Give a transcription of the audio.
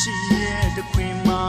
ရှိရဲ့တခွင်မှာ